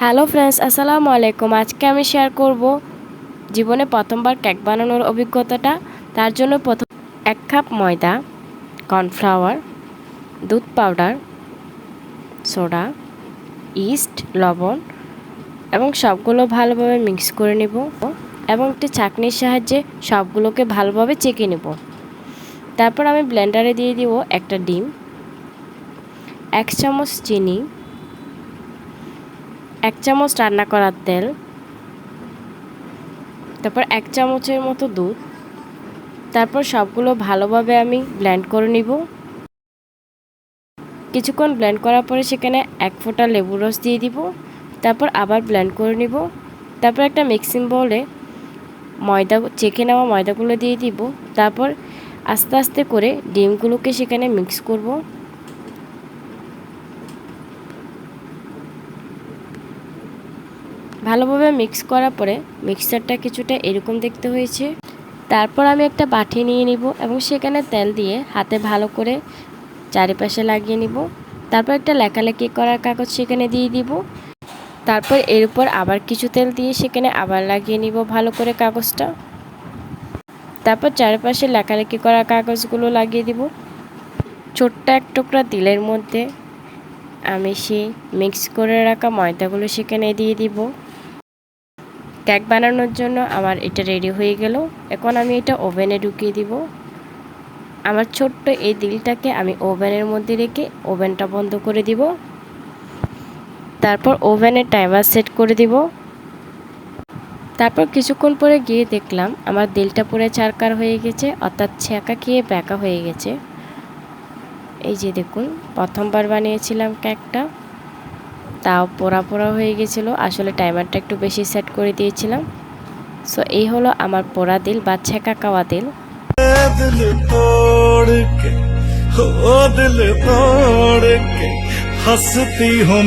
Hello friends, আসসালামু আলাইকুম। আজকে আমি শেয়ার করব জীবনে প্রথমবার কেক বানানোর অভিজ্ঞতাটা। তার জন্য প্রথম এক কাপ ময়দা কর্নফ্লাওয়ার দুধ পাউডার সোডা ইস্ট লবণ এবং সবগুলো ভালোভাবে মিক্স করে নেব এবং একটি চাকনির সাহায্যে সবগুলোকে ভালোভাবে চেকে নেব। তারপর আমি ব্লেন্ডারে দিয়ে দিব একটা ডিম, এক চামচ চিনি এক চামচ রান্না করার তেল, তারপর এক চামচের মতো দুধ, তারপর সবগুলো ভালোভাবে আমি ব্লেন্ড করে নিব। কিছুক্ষণ ব্লেন্ড করার পরে সেখানে এক ফোঁটা লেবুর রস দিয়ে দিব, তারপর আবার ব্লেন্ড করে নিব। তারপর একটা মিক্সিং বলে ময়দা চেকে নেওয়া ময়দাগুলো দিয়ে দিব। তারপর আস্তে আস্তে করে ডিমগুলোকে সেখানে মিক্স করব। ভালোভাবে মিক্স করার পরে মিক্সারটা কিছুটা এরকম দেখতে হয়েছে। তারপর আমি একটা বাটি নিয়ে নিব এবং সেখানে তেল দিয়ে হাতে ভালো করে চারিপাশে লাগিয়ে নিব। তারপর একটা লেখালেখি করার কাগজ সেখানে দিয়ে দিব। তারপর এর উপর আবার কিছু তেল দিয়ে সেখানে আবার লাগিয়ে নিব ভালো করে কাগজটা। তারপর চারিপাশে লেখালেখি করা কাগজগুলো লাগিয়ে দিব। ছোট্ট এক টুকরা তিলের মধ্যে আমি সেই মিক্স করে রাখা ময়দাগুলো সেখানে দিয়ে দিব। কেক বানানোর জন্য আমার এটা রেডি হয়ে গেল। এখন আমি এটা ওভেনে ঢুকিয়ে দিব। আমার ছোট্ট এই দিলটাকে আমি ওভেনের মধ্যে রেখে ওভেনটা বন্ধ করে দিব। তারপর ওভেনের টাইমার সেট করে দিব। তারপর কিছুক্ষণ পরে গিয়ে দেখলাম আমার দিলটা পুরো চারকার হয়ে গেছে, অর্থাৎ ছ্যাঁকা খেয়ে ব্যাকা হয়ে গেছে। এই যে দেখুন, প্রথমবার বানিয়েছিলাম কেকটা। তা পোড়া পোড়া হয়ে গেছিল। আসলে টাইমারটা একটু বেশি সেট করে দিয়েছিলাম। সো এই হলো আমার পোড়া দিল বা ছেঁকা কাওয়া দিল। হসতি হো